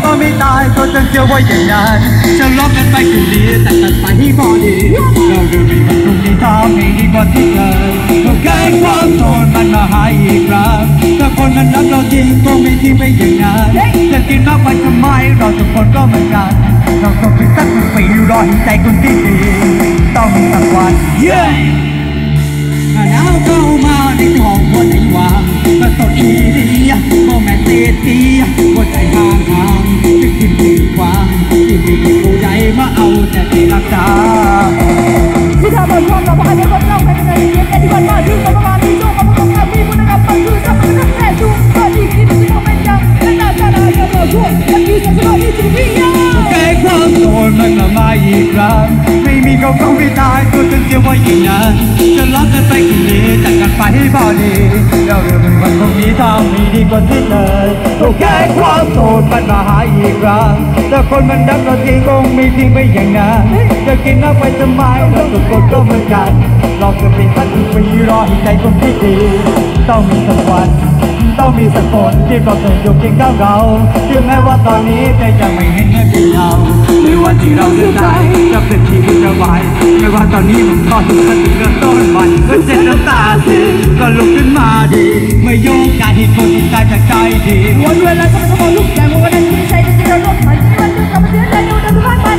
ไม่มีก็ไม่ตายก็จะเชื่อว่าอย่างนั้นจะลบกันไปคืนนี้แต่ตัดไปที่พอดีเราจะมีมันตรงนี้ทำให้ดีกว่าที่เคยก็ใกล้ความโสดมันมาหายอีกครั้งถ้าคนมันรักเราจริงก็ไม่ทิ้งไปอย่างนั้นจะกินมากไปทำไมเราทุกคนก็เหมือนกันเราต้องเป็นสักหนึ่งปีรอเห็นใจคนที่ดีต้องมีสักวัน yeah! แล้วเข้ามาในห้องหัวใจว่า จากกันไปให้พอดีแล้วเรื่องมันวันพรุ่งนี้ทำมีดีกว่าที่เลยโอเคความโสดมันมาหาอีกครั้งแต่คนมันดังเราจริงคงไม่ทิ้งไปอย่างนั้นจะกินน้ำไปทำไมเราทุกคนก็เหมือนกันเราจะเป็นสักทีไปรอให้ใจคนที่ดีต้องมีสักวันต้องมีสักคนที่เราเคยอยู่เคียงข้างเราถึงแม้ว่าตอนนี้แต่ยังไม่เห็นเงินเป็นเราหรือวันที่เราเลือกใจจะเป็นชีวิตจะไหวไม่ว่าตอนนี้ผมทอดถึงถึงเริ่มต้นใหม่ก็เจ็บน้ำตาสิ ก็ลุกขึ้นมาดี ไม่โยกการที่คนที่ตายจากใจดีวันเวลาจะมาทำลูกแต่วันนั้นไม่ใช่ที่เราลดมันที่มันจะกลับมาเสียใจดูแต่ทุกท่านมัน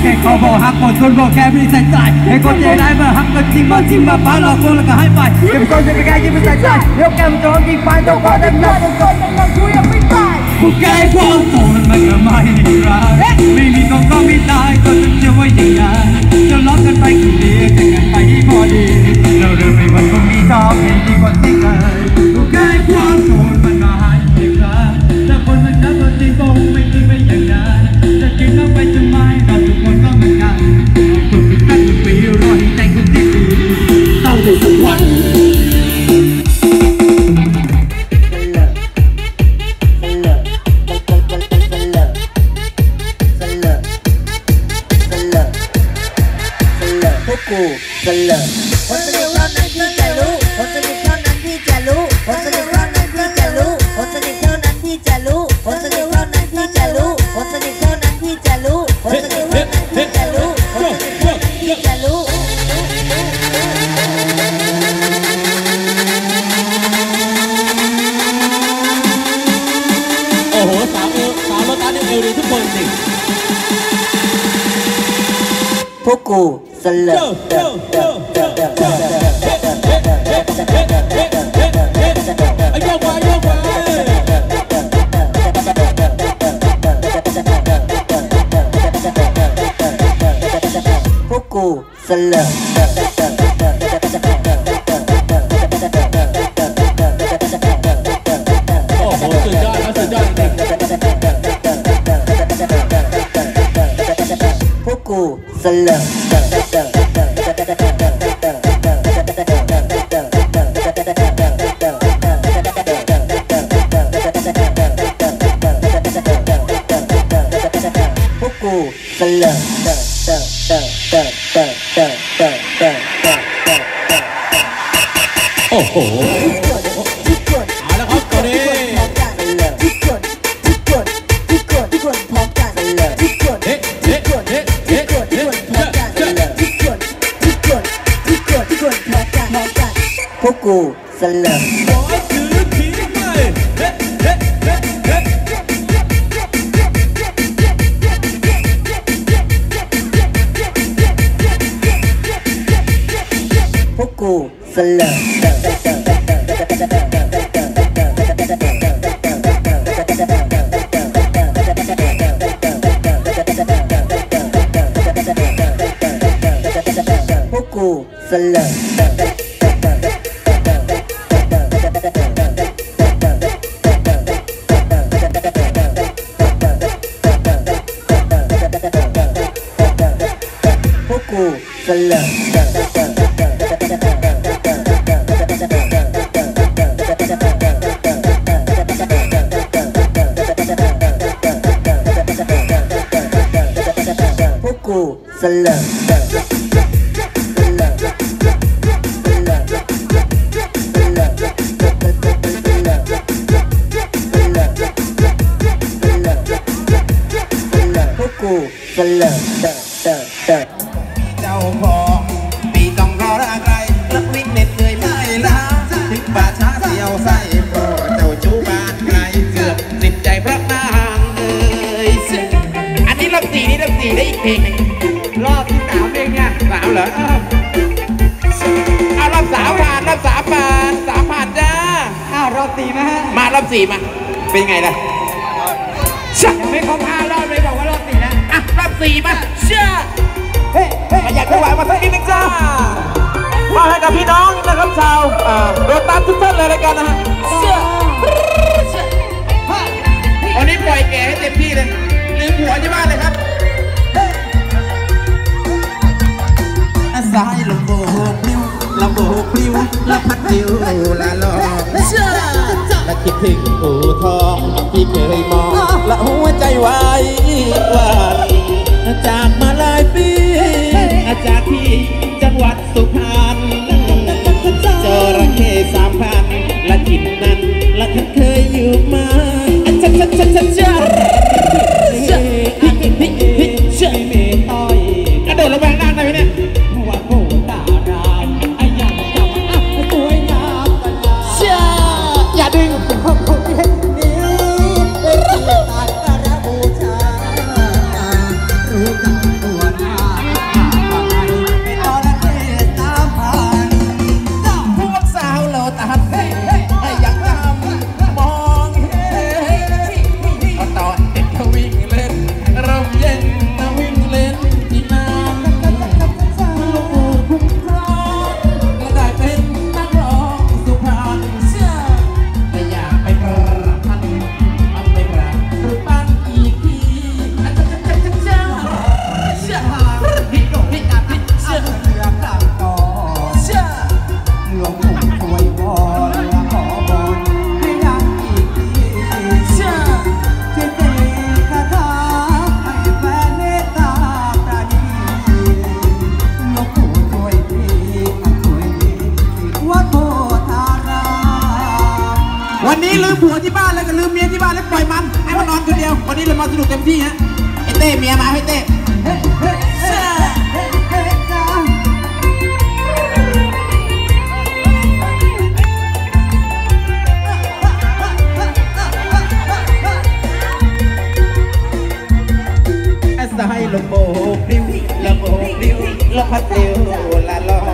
แค่เขาบอกหักคนคนบอกแค่ไม่ใส่ใจไอ้คนใจร้ายมาหักก็จริงมาจริงมาป้าหลอกลวงแล้วก็ให้ไปเก็บคนจะไปแก้ยิ่งไม่ใส่ใจยกแก้มโจมยิงไปต้องขอดังเราๆต้องคนต้องเราคุยยังไม่ตายผู้แก่ความโสดมันก็ไม่ได้รักไม่มีก็ก็ไม่ตายก็จะ พวกกูสลบคนสนิทเท่านั้นที่จะรู้คนสนิทเท่านั้นที่จะรู้คนสนิทเท่านั้นที่จะรู้คนสนิทเท่านั้นที่จะรู้คนสนิทเท่านั้นที่จะรู้คนสนิทเท่านั้นที่จะรู้คนสนิทเท่านั้นที่จะรู้คนสนิทเท่านั้นที่จะรู้โอ้โหสาวเอวสาวรถตัสเนี่ยเอวดีทุกคนจริ buku seleb buku seleb a love. Hustle up. เจ้าของปีต้องรออะไรนักวิ่งเหน็ดเหนื่อยไม่ล้าถึงป่าช้าเสียวไส้เพรเจ้าชู้บ้านไกลเกือบสิบใจพระนางเอ้ยอันนี้รอบสี่นี่รอบสี่ได้อีกเพลงหนึ่งรอบที่สามเองเนี่ยสามเหรอเอารอบสามผ่านรอบสามผ่านสามผ่านจ้าอ้าวรอบสี่นะฮะมารอบสี่มา เป็นไงล่ะยังไม่ครบห้ารอบเลยบอกว่ารอบสี่นะอะรอบสี่มาเชื่อ เฮ้ยอยากจะไหวมาสักนิดนึงจ้า มาให้กับพี่น้องนะครับชาวอ่าโรตัสทุกท่านเลยแล้วกันนะฮะเชื่อวันนี้ปล่อยแก่ให้เต็มที่เลยลืมหัวที่บ้านเลยครับอาสายลมโบกปลิวลมโบกปลิวละพัดปลิวละลองเชื่อและคิดถึงอู่ทองที่เคยมองและหัวใจไว้ วันนี้ลืมผัวที่บ้านแล้วก็ลืมเมียที่บ้านแล้วปล่อยมันให้มันนอนคนเดียว วันนี้เรามาสนุกเต็มที่ฮะไอเต้เมียมาให้เต้เฮ้เฮ้เฮ้เฮ้เฮ้จ้ายลมโบกปลิวลมโบกปลิวลมพัดปลิวละลอ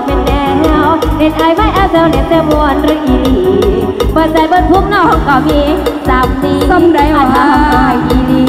บเป็นแนวในไทยไม่แอาเซลเล่นแต่มวนหรืออีดีเปิดใจเบิดทุกน้องก็มีสามดีสมไรมาทำให้ดี